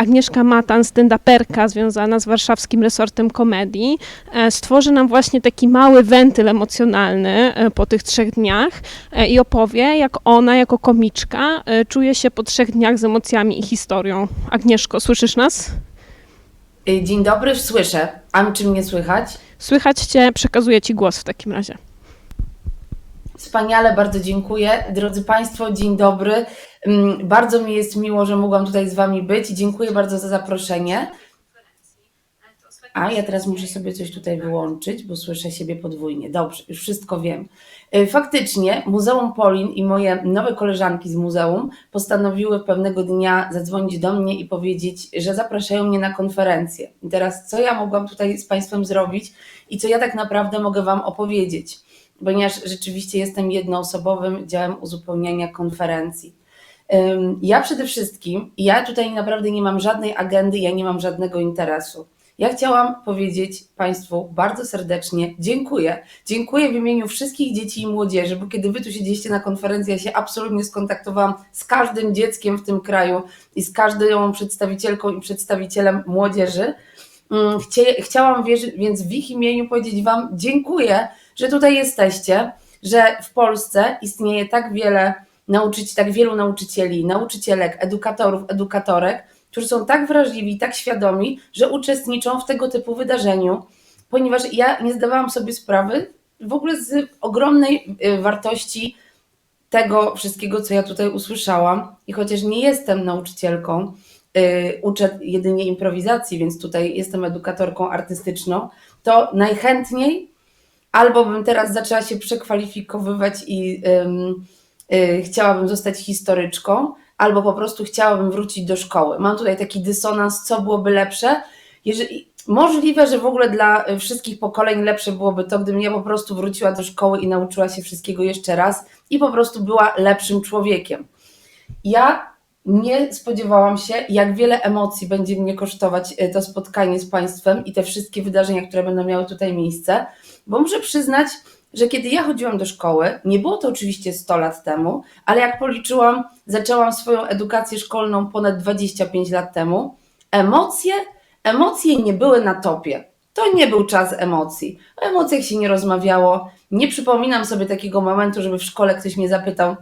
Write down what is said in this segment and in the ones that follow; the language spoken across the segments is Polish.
Agnieszka Matan, stand-uperka związana z warszawskim resortem komedii, e, stworzy nam właśnie taki mały wentyl emocjonalny e, po tych trzech dniach e, i opowie, jak ona jako komiczka czuje się po trzech dniach z emocjami i historią. Agnieszko, słyszysz nas? Dzień dobry, słyszę. A czy mnie słychać? Słychać Cię, przekazuję Ci głos w takim razie. Wspaniale, bardzo dziękuję. Drodzy Państwo, dzień dobry. Mm, Bardzo mi jest miło, że mogłam tutaj z Wami być. Dziękuję bardzo za zaproszenie. A ja teraz muszę sobie coś tutaj wyłączyć, bo słyszę siebie podwójnie. Dobrze, już wszystko wiem. Y, Faktycznie Muzeum Polin i moje nowe koleżanki z muzeum postanowiły pewnego dnia zadzwonić do mnie i powiedzieć, że zapraszają mnie na konferencję. Teraz co ja mogłam tutaj z Państwem zrobić i co ja tak naprawdę mogę Wam opowiedzieć, ponieważ rzeczywiście jestem jednoosobowym działem uzupełniania konferencji. Ja przede wszystkim, ja tutaj naprawdę nie mam żadnej agendy, ja nie mam żadnego interesu. Ja chciałam powiedzieć Państwu bardzo serdecznie dziękuję. Dziękuję w imieniu wszystkich dzieci i młodzieży, bo kiedy Wy tu siedzieliście na konferencji, ja się absolutnie skontaktowałam z każdym dzieckiem w tym kraju i z każdą przedstawicielką i przedstawicielem młodzieży. Chciałam więc w ich imieniu powiedzieć Wam dziękuję, że tutaj jesteście, że w Polsce istnieje tak wiele tak wielu nauczycieli, nauczycielek, edukatorów, edukatorek, którzy są tak wrażliwi, tak świadomi, że uczestniczą w tego typu wydarzeniu, ponieważ ja nie zdawałam sobie sprawy w ogóle z ogromnej y, wartości tego wszystkiego, co ja tutaj usłyszałam. I chociaż nie jestem nauczycielką, y, uczę jedynie improwizacji, więc tutaj jestem edukatorką artystyczną, to najchętniej albo bym teraz zaczęła się przekwalifikowywać i ym, y, chciałabym zostać historyczką, albo po prostu chciałabym wrócić do szkoły. Mam tutaj taki dysonans, co byłoby lepsze. Jeżeli, możliwe, że w ogóle dla y, wszystkich pokoleń lepsze byłoby to, gdybym ja po prostu wróciła do szkoły i nauczyła się wszystkiego jeszcze raz i po prostu była lepszym człowiekiem. Ja nie spodziewałam się, jak wiele emocji będzie mnie kosztować y, to spotkanie z Państwem i te wszystkie wydarzenia, które będą miały tutaj miejsce, bo muszę przyznać, że kiedy ja chodziłam do szkoły, nie było to oczywiście 100 lat temu, ale jak policzyłam, zaczęłam swoją edukację szkolną ponad 25 lat temu, emocje, emocje nie były na topie. To nie był czas emocji. O emocjach się nie rozmawiało. Nie przypominam sobie takiego momentu, żeby w szkole ktoś mnie zapytał,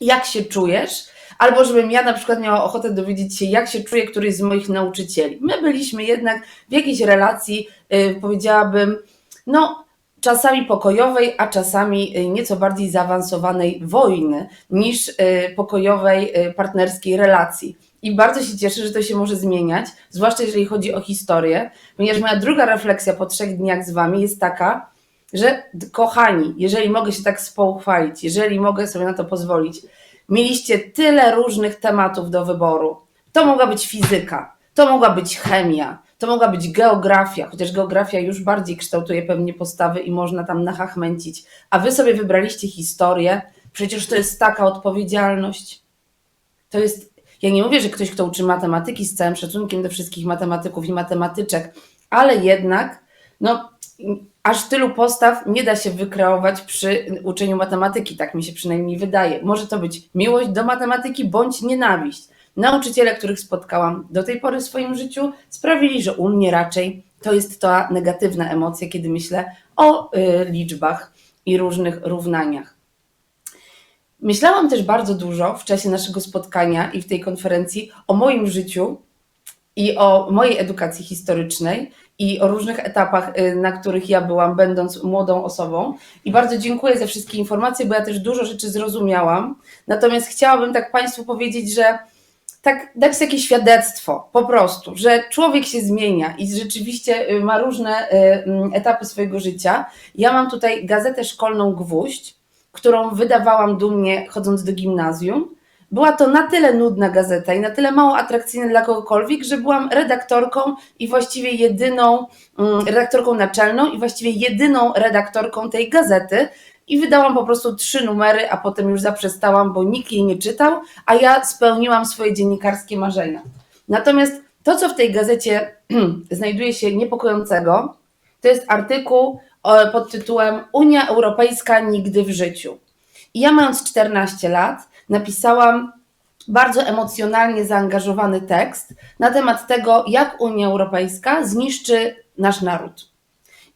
jak się czujesz? Albo żebym ja na przykład miała ochotę dowiedzieć się, jak się czuje któryś z moich nauczycieli. My byliśmy jednak w jakiejś relacji, yy, powiedziałabym, no, czasami pokojowej, a czasami y, nieco bardziej zaawansowanej wojny niż y, pokojowej, y, partnerskiej relacji. I bardzo się cieszę, że to się może zmieniać, zwłaszcza jeżeli chodzi o historię, ponieważ moja druga refleksja po trzech dniach z Wami jest taka, że kochani, jeżeli mogę się tak spochwalić, jeżeli mogę sobie na to pozwolić, mieliście tyle różnych tematów do wyboru. To mogła być fizyka, to mogła być chemia, to mogła być geografia, chociaż geografia już bardziej kształtuje pewnie postawy i można tam nachachmęcić. A wy sobie wybraliście historię, przecież to jest taka odpowiedzialność. To jest, ja nie mówię, że ktoś, kto uczy matematyki, z całym szacunkiem do wszystkich matematyków i matematyczek, ale jednak, no, aż tylu postaw nie da się wykreować przy uczeniu matematyki, tak mi się przynajmniej wydaje. Może to być miłość do matematyki bądź nienawiść. Nauczyciele, których spotkałam do tej pory w swoim życiu, sprawili, że u mnie raczej to jest ta negatywna emocja, kiedy myślę o y, liczbach i różnych równaniach. Myślałam też bardzo dużo w czasie naszego spotkania i w tej konferencji o moim życiu i o mojej edukacji historycznej i o różnych etapach, y, na których ja byłam, będąc młodą osobą. I bardzo dziękuję za wszystkie informacje, bo ja też dużo rzeczy zrozumiałam. Natomiast chciałabym tak Państwu powiedzieć, że tak dać takie świadectwo po prostu, że człowiek się zmienia i rzeczywiście y, ma różne y, mm, etapy swojego życia. Ja mam tutaj gazetę szkolną Gwóźdź, którą wydawałam dumnie chodząc do gimnazjum. Była to na tyle nudna gazeta i na tyle mało atrakcyjna dla kogokolwiek, że byłam redaktorką i właściwie jedyną, mm, redaktorką naczelną i właściwie jedyną redaktorką tej gazety. I wydałam po prostu trzy numery, a potem już zaprzestałam, bo nikt jej nie czytał, a ja spełniłam swoje dziennikarskie marzenia. Natomiast to, co w tej gazecie znajduje się niepokojącego, to jest artykuł o- pod tytułem Unia Europejska nigdy w życiu. I ja mając 14 lat napisałam bardzo emocjonalnie zaangażowany tekst na temat tego, jak Unia Europejska zniszczy nasz naród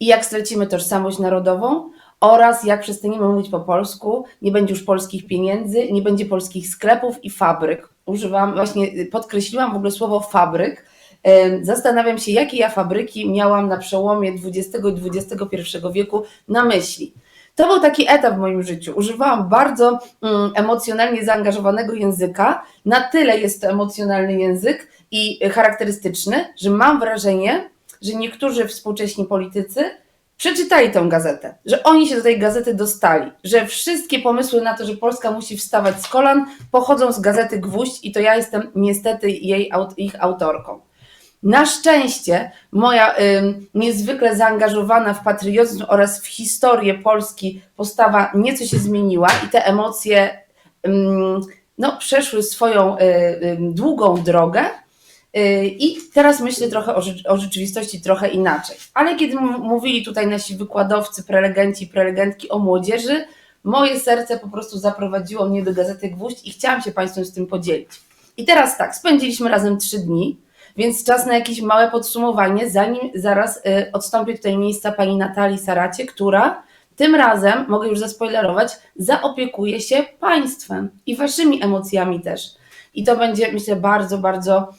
i jak stracimy tożsamość narodową oraz jak przestaniemy mówić po polsku, nie będzie już polskich pieniędzy, nie będzie polskich sklepów i fabryk. Używam, właśnie podkreśliłam w ogóle słowo fabryk. Zastanawiam się, jakie ja fabryki miałam na przełomie XX i XXI wieku na myśli. To był taki etap w moim życiu. Używałam bardzo mm, emocjonalnie zaangażowanego języka. Na tyle jest to emocjonalny język i charakterystyczny, że mam wrażenie, że niektórzy współcześni politycy przeczytali tę gazetę, że oni się do tej gazety dostali, że wszystkie pomysły na to, że Polska musi wstawać z kolan, pochodzą z gazety Gwóźdź i to ja jestem niestety jej, ich autorką. Na szczęście moja ym, niezwykle zaangażowana w patriotyzm oraz w historię Polski postawa nieco się zmieniła i te emocje ym, no, przeszły swoją y, y, długą drogę. Y, I teraz myślę trochę o, o rzeczywistości trochę inaczej. Ale kiedy mówili tutaj nasi wykładowcy, prelegenci prelegentki o młodzieży, moje serce po prostu zaprowadziło mnie do Gazety Gwóźdź i chciałam się Państwem z tym podzielić. I teraz tak, spędziliśmy razem trzy dni, więc czas na jakieś małe podsumowanie, zanim zaraz y, odstąpię tutaj miejsca pani Natalii Saracie, która tym razem, mogę już zaspoilerować, zaopiekuje się Państwem i Waszymi emocjami też. I to będzie, myślę, bardzo, bardzo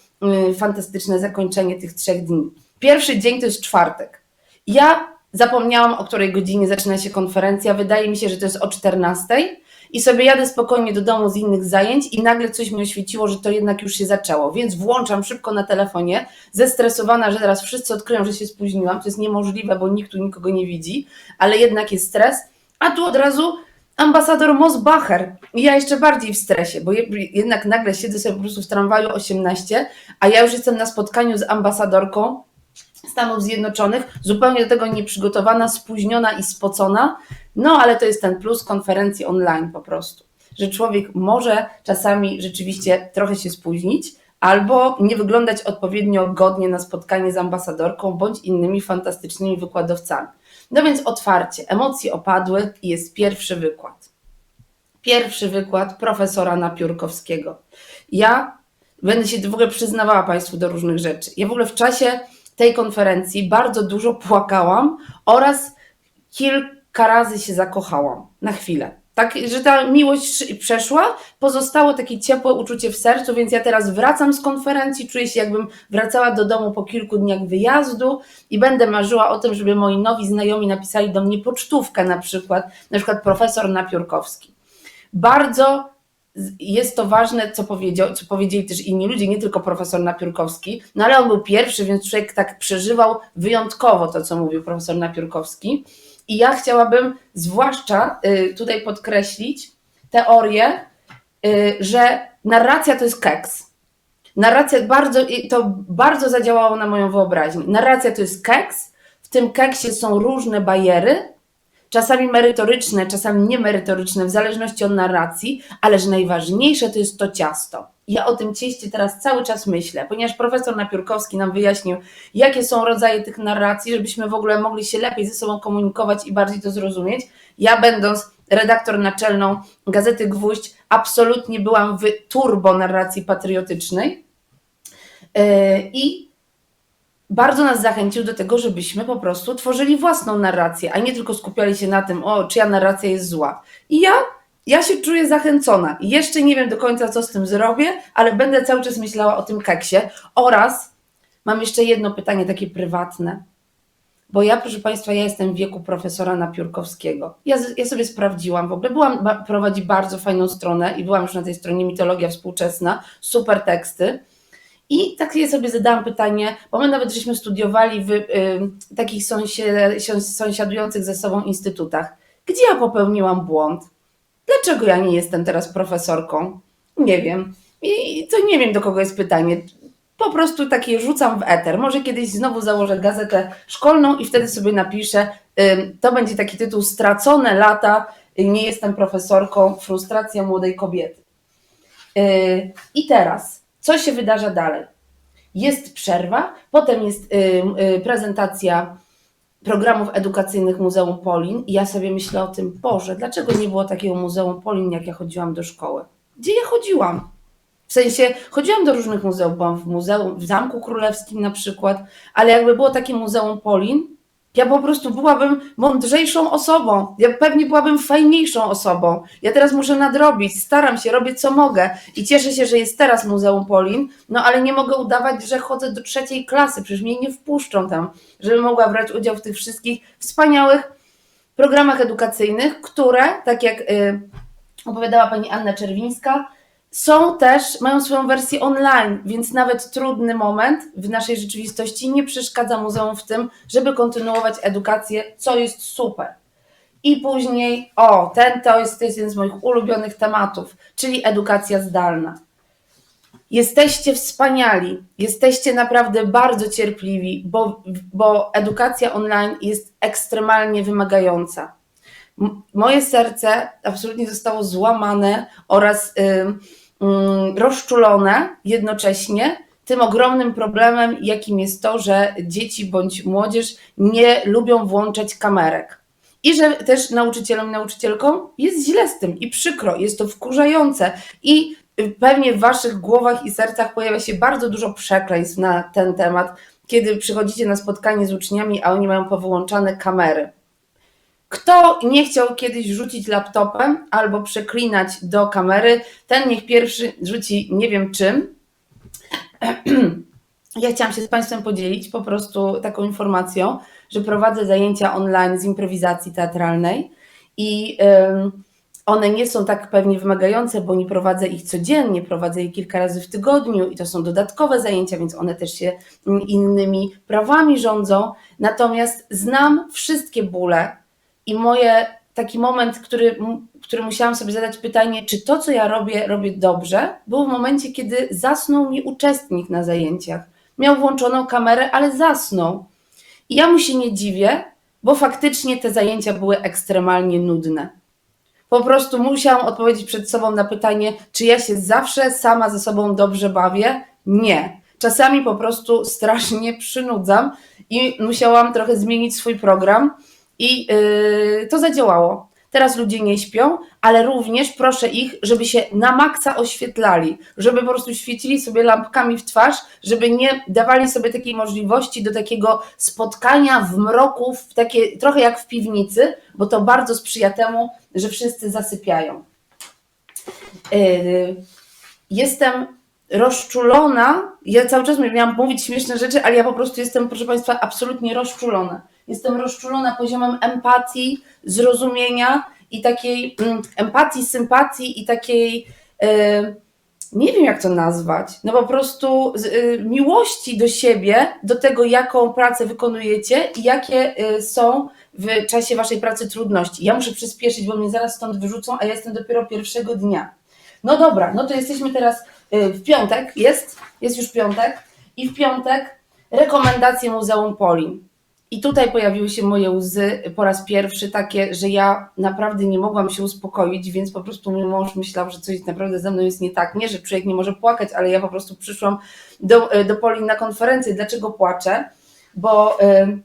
fantastyczne zakończenie tych trzech dni. Pierwszy dzień to jest czwartek. Ja zapomniałam, o której godzinie zaczyna się konferencja. Wydaje mi się, że to jest o 14. I sobie jadę spokojnie do domu z innych zajęć, i nagle coś mi oświeciło, że to jednak już się zaczęło. Więc włączam szybko na telefonie, zestresowana, że teraz wszyscy odkryją, że się spóźniłam. To jest niemożliwe, bo nikt tu nikogo nie widzi, ale jednak jest stres. A tu od razu ambasador Mosbacher. Ja jeszcze bardziej w stresie, bo je- jednak nagle siedzę sobie po prostu w tramwaju 18, a ja już jestem na spotkaniu z ambasadorką Stanów Zjednoczonych, zupełnie do tego nieprzygotowana, spóźniona i spocona. No ale to jest ten plus konferencji online po prostu, że człowiek może czasami rzeczywiście trochę się spóźnić. Albo nie wyglądać odpowiednio godnie na spotkanie z ambasadorką bądź innymi fantastycznymi wykładowcami. No więc otwarcie, emocje opadły i jest pierwszy wykład. Pierwszy wykład profesora Napiórkowskiego. Ja będę się w ogóle przyznawała Państwu do różnych rzeczy. Ja w ogóle w czasie tej konferencji bardzo dużo płakałam oraz kilka razy się zakochałam na chwilę. Tak, że ta miłość przeszła, pozostało takie ciepłe uczucie w sercu, więc ja teraz wracam z konferencji, czuję się jakbym wracała do domu po kilku dniach wyjazdu i będę marzyła o tym, żeby moi nowi znajomi napisali do mnie pocztówkę na przykład, na przykład profesor Napiórkowski. Bardzo jest to ważne, co, powiedział, co powiedzieli też inni ludzie, nie tylko profesor Napiórkowski, no ale on był pierwszy, więc człowiek tak przeżywał wyjątkowo to, co mówił profesor Napiórkowski. I ja chciałabym zwłaszcza y, tutaj podkreślić teorię, y, że narracja to jest keks. Narracja bardzo, to bardzo zadziałało na moją wyobraźnię. Narracja to jest keks, w tym keksie są różne bariery, czasami merytoryczne, czasami niemerytoryczne, w zależności od narracji, ale że najważniejsze to jest to ciasto. Ja o tym cieście teraz cały czas myślę, ponieważ profesor Napiórkowski nam wyjaśnił, jakie są rodzaje tych narracji, żebyśmy w ogóle mogli się lepiej ze sobą komunikować i bardziej to zrozumieć. Ja, będąc redaktor naczelną Gazety Gwóźdź, absolutnie byłam w turbo narracji patriotycznej. Yy, I bardzo nas zachęcił do tego, żebyśmy po prostu tworzyli własną narrację, a nie tylko skupiali się na tym, o, czyja narracja jest zła. I ja, ja się czuję zachęcona. Jeszcze nie wiem do końca, co z tym zrobię, ale będę cały czas myślała o tym keksie. Oraz mam jeszcze jedno pytanie takie prywatne. Bo ja, proszę Państwa, ja jestem w wieku profesora Napiórkowskiego. Ja, ja sobie sprawdziłam, w ogóle byłam, prowadzi bardzo fajną stronę i byłam już na tej stronie Mitologia Współczesna, super teksty. I tak ja sobie zadałam pytanie, bo my nawet żeśmy studiowali w y, takich sąsiadujących ze sobą instytutach. Gdzie ja popełniłam błąd? Dlaczego ja nie jestem teraz profesorką? Nie wiem. I to nie wiem, do kogo jest pytanie. Po prostu takie rzucam w eter. Może kiedyś znowu założę gazetę szkolną i wtedy sobie napiszę. To będzie taki tytuł Stracone lata. y, Nie jestem profesorką. Frustracja młodej kobiety. Yy, I teraz, co się wydarza dalej? Jest przerwa, potem jest y, y, prezentacja programów edukacyjnych Muzeum Polin i ja sobie myślę o tym, Boże, dlaczego nie było takiego Muzeum Polin, jak ja chodziłam do szkoły? Gdzie ja chodziłam? W sensie chodziłam do różnych muzeów, byłam w muzeum, w Zamku Królewskim na przykład, ale jakby było takie Muzeum Polin, ja po prostu byłabym mądrzejszą osobą. Ja pewnie byłabym fajniejszą osobą. Ja teraz muszę nadrobić, staram się, robię co mogę i cieszę się, że jest teraz Muzeum Polin, no ale nie mogę udawać, że chodzę do trzeciej klasy, przecież mnie nie wpuszczą tam, żebym mogła brać udział w tych wszystkich wspaniałych programach edukacyjnych, które, tak jak y, opowiadała pani Anna Czerwińska, są też, mają swoją wersję online, więc nawet trudny moment w naszej rzeczywistości nie przeszkadza muzeum w tym, żeby kontynuować edukację, co jest super. I później, o, ten to jest, jeden z moich ulubionych tematów, czyli edukacja zdalna. Jesteście wspaniali, jesteście naprawdę bardzo cierpliwi, bo, bo edukacja online jest ekstremalnie wymagająca. Moje serce absolutnie zostało złamane oraz rozczulone jednocześnie tym ogromnym problemem, jakim jest to, że dzieci bądź młodzież nie lubią włączać kamerek. I że też nauczycielom i nauczycielkom jest źle z tym i przykro, jest to wkurzające. I y, pewnie w waszych głowach i sercach pojawia się bardzo dużo przekleństw na ten temat, kiedy przychodzicie na spotkanie z uczniami, a oni mają powyłączane kamery. Kto nie chciał kiedyś rzucić laptopem albo przeklinać do kamery, ten niech pierwszy rzuci nie wiem czym. Ja chciałam się z Państwem podzielić po prostu taką informacją, że prowadzę zajęcia online z improwizacji teatralnej i one nie są tak pewnie wymagające, bo nie prowadzę ich codziennie, prowadzę je kilka razy w tygodniu i to są dodatkowe zajęcia, więc one też się mm, innymi prawami rządzą. Natomiast znam wszystkie bóle i moje taki moment, który, który musiałam sobie zadać pytanie, czy to, co ja robię, robię dobrze, był w momencie, kiedy zasnął mi uczestnik na zajęciach. Miał włączoną kamerę, ale zasnął. I ja mu się nie dziwię, bo faktycznie te zajęcia były ekstremalnie nudne. Po prostu musiałam odpowiedzieć przed sobą na pytanie, czy ja się zawsze sama ze sobą dobrze bawię? Nie. Czasami po prostu strasznie przynudzam i musiałam trochę zmienić swój program i yy, to zadziałało. Teraz ludzie nie śpią, ale również proszę ich, żeby się na maksa oświetlali, żeby po prostu świecili sobie lampkami w twarz, żeby nie dawali sobie takiej możliwości do takiego spotkania w mroku, w takie, trochę jak w piwnicy, bo to bardzo sprzyja temu, że wszyscy zasypiają. Yy, Jestem rozczulona. Ja cały czas miałam mówić śmieszne rzeczy, ale ja po prostu jestem, proszę Państwa, absolutnie rozczulona. Jestem rozczulona poziomem empatii, zrozumienia i takiej mm, empatii, sympatii i takiej. e, nie wiem, jak to nazwać. No po prostu y, miłości do siebie, do tego, jaką pracę wykonujecie i jakie y, są w czasie waszej pracy trudności. Ja muszę przyspieszyć, bo mnie zaraz stąd wyrzucą, a ja jestem dopiero pierwszego dnia. No dobra, no to jesteśmy teraz w piątek, jest, jest już piątek i w piątek rekomendacje Muzeum Polin. I tutaj pojawiły się moje łzy po raz pierwszy, takie, że ja naprawdę nie mogłam się uspokoić, więc po prostu mój mąż myślał, że coś naprawdę ze mną jest nie tak. Nie, że człowiek nie może płakać, ale ja po prostu przyszłam do, y, do Polin na konferencję. Dlaczego płaczę? Bo y,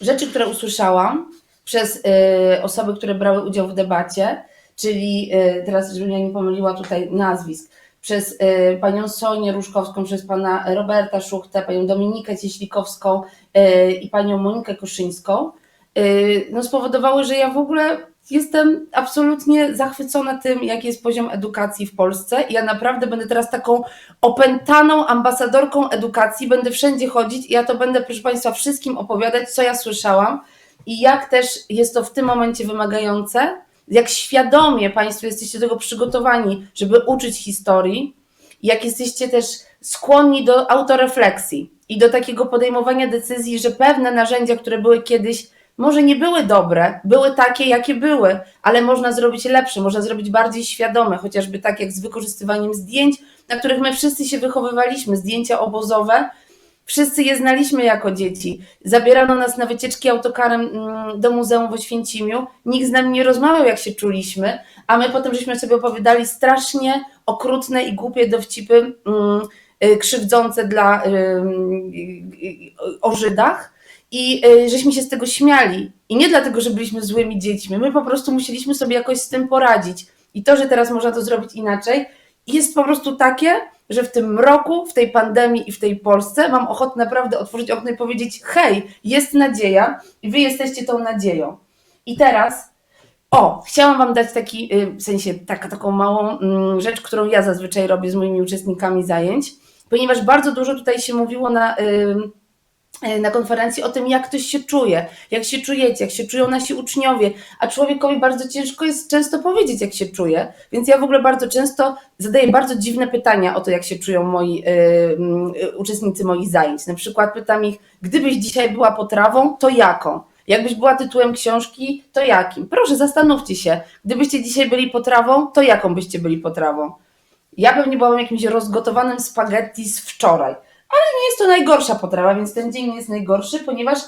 rzeczy, które usłyszałam przez y, osoby, które brały udział w debacie, czyli y, teraz, żebym ja nie pomyliła tutaj nazwisk, przez y, panią Sonię Różkowską, przez pana Roberta Szuchtę, panią Dominikę Cieślikowską y, i panią Monikę Koszyńską, y, no spowodowały, że ja w ogóle jestem absolutnie zachwycona tym, jaki jest poziom edukacji w Polsce. Ja naprawdę będę teraz taką opętaną ambasadorką edukacji, będę wszędzie chodzić i ja to będę, proszę Państwa, wszystkim opowiadać, co ja słyszałam i jak też jest to w tym momencie wymagające, jak świadomie Państwo jesteście do tego przygotowani, żeby uczyć historii, jak jesteście też skłonni do autorefleksji i do takiego podejmowania decyzji, że pewne narzędzia, które były kiedyś, może nie były dobre, były takie, jakie były, ale można zrobić lepsze, można zrobić bardziej świadome, chociażby tak jak z wykorzystywaniem zdjęć, na których my wszyscy się wychowywaliśmy, zdjęcia obozowe, Wszyscy je znaliśmy jako dzieci. Zabierano nas na wycieczki autokarem mm, do muzeum w Oświęcimiu. Nikt z nami nie rozmawiał, jak się czuliśmy, a my potem żeśmy sobie opowiadali strasznie okrutne i głupie dowcipy mm, y, krzywdzące dla y, y, o Żydach i żeśmy się z tego śmiali. I nie dlatego, że byliśmy złymi dziećmi, my po prostu musieliśmy sobie jakoś z tym poradzić. I to, że teraz można to zrobić inaczej, jest po prostu takie, że w tym roku, w tej pandemii i w tej Polsce mam ochotę naprawdę otworzyć okno i powiedzieć: hej, jest nadzieja i wy jesteście tą nadzieją. I teraz o, chciałam Wam dać taki, y, w sensie taka, taką małą mm, rzecz, którą ja zazwyczaj robię z moimi uczestnikami zajęć, ponieważ bardzo dużo tutaj się mówiło na, y, y, na konferencji o tym, jak ktoś się czuje, jak się czujecie, jak się czują nasi uczniowie, a człowiekowi bardzo ciężko jest często powiedzieć, jak się czuje, więc ja w ogóle bardzo często zadaję bardzo dziwne pytania o to, jak się czują moi y, y, uczestnicy moich zajęć. Na przykład pytam ich, gdybyś dzisiaj była potrawą, to jaką? Jakbyś była tytułem książki, to jakim? Proszę, zastanówcie się. Gdybyście dzisiaj byli potrawą, to jaką byście byli potrawą? Ja pewnie byłam jakimś rozgotowanym spaghetti z wczoraj, ale nie jest to najgorsza potrawa, więc ten dzień nie jest najgorszy, ponieważ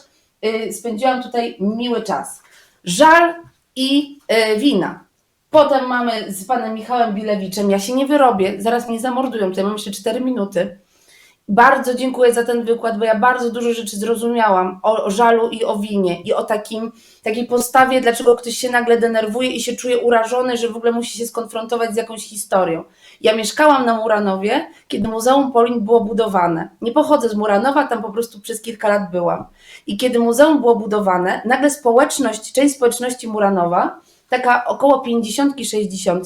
y, spędziłam tutaj miły czas. Żal i y, wina. Potem mamy z panem Michałem Bilewiczem, ja się nie wyrobię, zaraz mnie zamordują, tutaj mam jeszcze 4 minuty. Bardzo dziękuję za ten wykład, bo ja bardzo dużo rzeczy zrozumiałam o, o żalu i o winie i o takim, takiej postawie, dlaczego ktoś się nagle denerwuje i się czuje urażony, że w ogóle musi się skonfrontować z jakąś historią. Ja mieszkałam na Muranowie, kiedy Muzeum Polin było budowane. Nie pochodzę z Muranowa, tam po prostu przez kilka lat byłam. I kiedy muzeum było budowane, nagle społeczność, część społeczności Muranowa, taka około 50-60,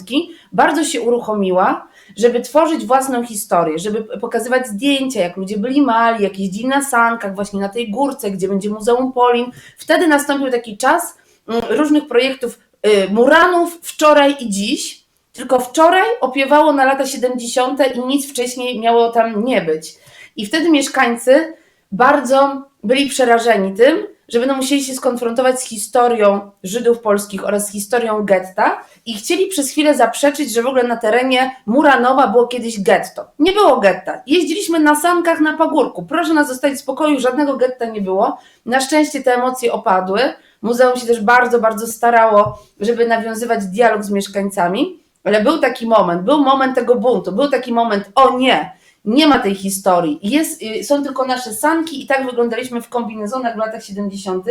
bardzo się uruchomiła, żeby tworzyć własną historię, żeby pokazywać zdjęcia, jak ludzie byli mali, jak jeździli na sankach, właśnie na tej górce, gdzie będzie Muzeum Polin. Wtedy nastąpił taki czas mm, różnych projektów y, Muranów wczoraj i dziś, tylko wczoraj opiewało na lata 70. i nic wcześniej miało tam nie być. I wtedy mieszkańcy bardzo byli przerażeni tym, że będą musieli się skonfrontować z historią Żydów polskich oraz z historią getta i chcieli przez chwilę zaprzeczyć, że w ogóle na terenie Muranowa było kiedyś getto. Nie było getta. Jeździliśmy na sankach na pagórku. Proszę nas zostawić w spokoju, żadnego getta nie było. Na szczęście te emocje opadły. Muzeum się też bardzo, bardzo starało, żeby nawiązywać dialog z mieszkańcami, ale był taki moment, był moment tego buntu, był taki moment, o nie, nie ma tej historii. Jest, y, są tylko nasze sanki i tak wyglądaliśmy w kombinezonach w latach 70.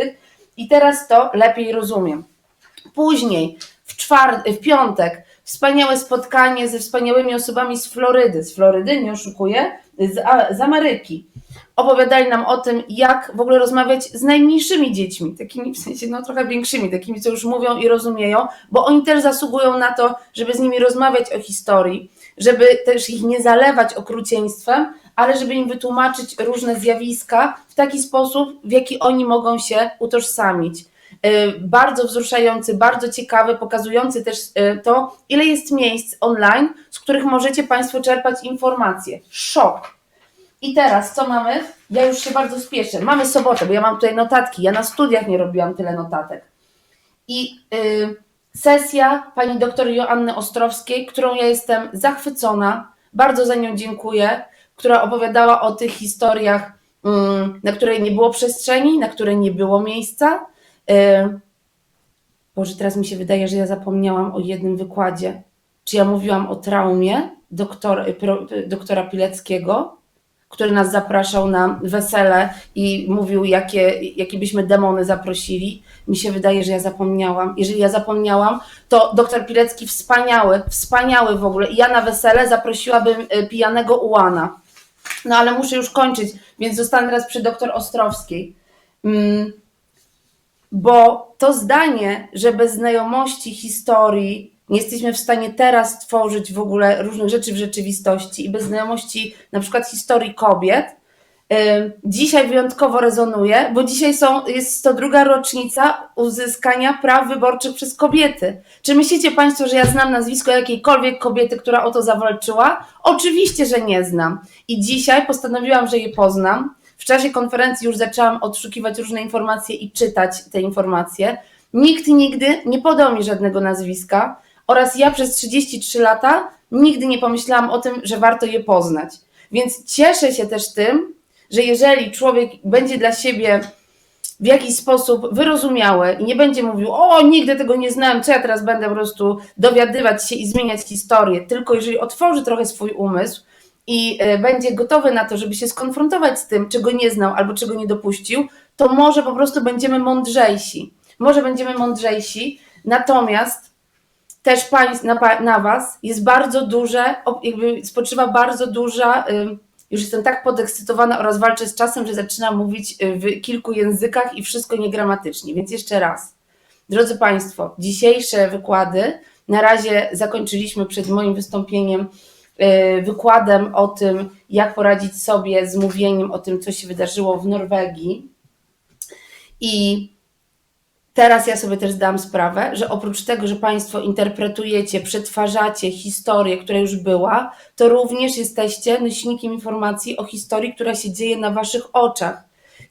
I teraz to lepiej rozumiem. Później, w, czwart- w piątek, wspaniałe spotkanie ze wspaniałymi osobami z Florydy. Z Florydy, nie oszukuję, z, z Ameryki. Opowiadali nam o tym, jak w ogóle rozmawiać z najmniejszymi dziećmi, takimi w sensie no trochę większymi, takimi, co już mówią i rozumieją, bo oni też zasługują na to, żeby z nimi rozmawiać o historii, żeby też ich nie zalewać okrucieństwem, ale żeby im wytłumaczyć różne zjawiska w taki sposób, w jaki oni mogą się utożsamić. Yy, Bardzo wzruszający, bardzo ciekawy, pokazujący też yy, to, ile jest miejsc online, z których możecie Państwo czerpać informacje. Szok. I teraz co mamy? Ja już się bardzo spieszę. Mamy sobotę, bo ja mam tutaj notatki. Ja na studiach nie robiłam tyle notatek. I yy, sesja pani doktor Joanny Ostrowskiej, którą ja jestem zachwycona. Bardzo za nią dziękuję, która opowiadała o tych historiach, mm, na której nie było przestrzeni, na której nie było miejsca. Yy, Boże, teraz mi się wydaje, że ja zapomniałam o jednym wykładzie. Czy ja mówiłam o traumie doktor, pro, doktora Pileckiego, który nas zapraszał na wesele i mówił, jakie, jakie byśmy demony zaprosili. Mi się wydaje, że ja zapomniałam. Jeżeli ja zapomniałam, to doktor Pilecki wspaniały, wspaniały w ogóle. I ja na wesele zaprosiłabym e, pijanego Ułana. No ale muszę już kończyć, więc zostanę teraz przy doktor Ostrowskiej. Mm, bo to zdanie, że bez znajomości historii nie jesteśmy w stanie teraz tworzyć w ogóle różnych rzeczy w rzeczywistości i bez znajomości na przykład historii kobiet, dzisiaj wyjątkowo rezonuje, bo dzisiaj są, jest 102 rocznica uzyskania praw wyborczych przez kobiety. Czy myślicie Państwo, że ja znam nazwisko jakiejkolwiek kobiety, która o to zawalczyła? Oczywiście, że nie znam. I dzisiaj postanowiłam, że je poznam. W czasie konferencji już zaczęłam odszukiwać różne informacje i czytać te informacje. Nikt nigdy nie podał mi żadnego nazwiska oraz ja przez 33 lata nigdy nie pomyślałam o tym, że warto je poznać. Więc cieszę się też tym, że jeżeli człowiek będzie dla siebie w jakiś sposób wyrozumiały i nie będzie mówił, o nigdy tego nie znałem, co ja teraz będę po prostu dowiadywać się i zmieniać historię, tylko jeżeli otworzy trochę swój umysł i y, będzie gotowy na to, żeby się skonfrontować z tym, czego nie znał albo czego nie dopuścił, to może po prostu będziemy mądrzejsi. Może będziemy mądrzejsi, natomiast też państw, na, na Was jest bardzo duże, jakby spoczywa bardzo duża. Już jestem tak podekscytowana oraz walczę z czasem, że zaczynam mówić y, w kilku językach i wszystko niegramatycznie. Więc jeszcze raz. Drodzy Państwo, dzisiejsze wykłady na razie zakończyliśmy przed moim wystąpieniem y, wykładem o tym, jak poradzić sobie z mówieniem o tym, co się wydarzyło w Norwegii. I teraz ja sobie też zdałam sprawę, że oprócz tego, że Państwo interpretujecie, przetwarzacie historię, która już była, to również jesteście nośnikiem informacji o historii, która się dzieje na Waszych oczach.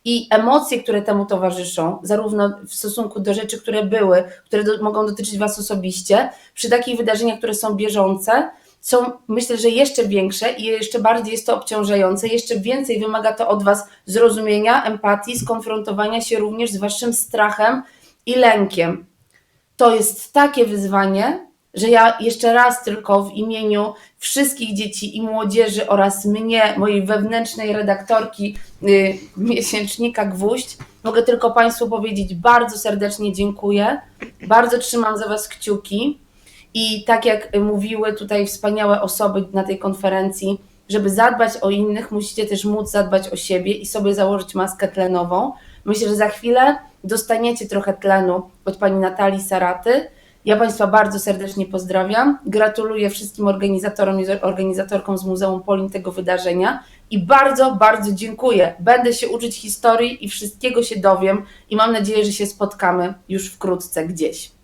I emocje, które temu towarzyszą, zarówno w stosunku do rzeczy, które były, które do, mogą dotyczyć Was osobiście, przy takich wydarzeniach, które są bieżące, są myślę, że jeszcze większe i jeszcze bardziej jest to obciążające, jeszcze więcej wymaga to od Was zrozumienia, empatii, skonfrontowania się również z Waszym strachem i lękiem. To jest takie wyzwanie, że ja jeszcze raz tylko w imieniu wszystkich dzieci i młodzieży oraz mnie, mojej wewnętrznej redaktorki y, miesięcznika Gwóźdź, mogę tylko Państwu powiedzieć bardzo serdecznie dziękuję. Bardzo trzymam za Was kciuki. I tak jak mówiły tutaj wspaniałe osoby na tej konferencji, żeby zadbać o innych, musicie też móc zadbać o siebie i sobie założyć maskę tlenową. Myślę, że za chwilę dostaniecie trochę tlenu od pani Natalii Saraty. Ja Państwa bardzo serdecznie pozdrawiam. Gratuluję wszystkim organizatorom i organizatorkom z Muzeum Polin tego wydarzenia i bardzo, bardzo dziękuję. Będę się uczyć historii i wszystkiego się dowiem i mam nadzieję, że się spotkamy już wkrótce gdzieś.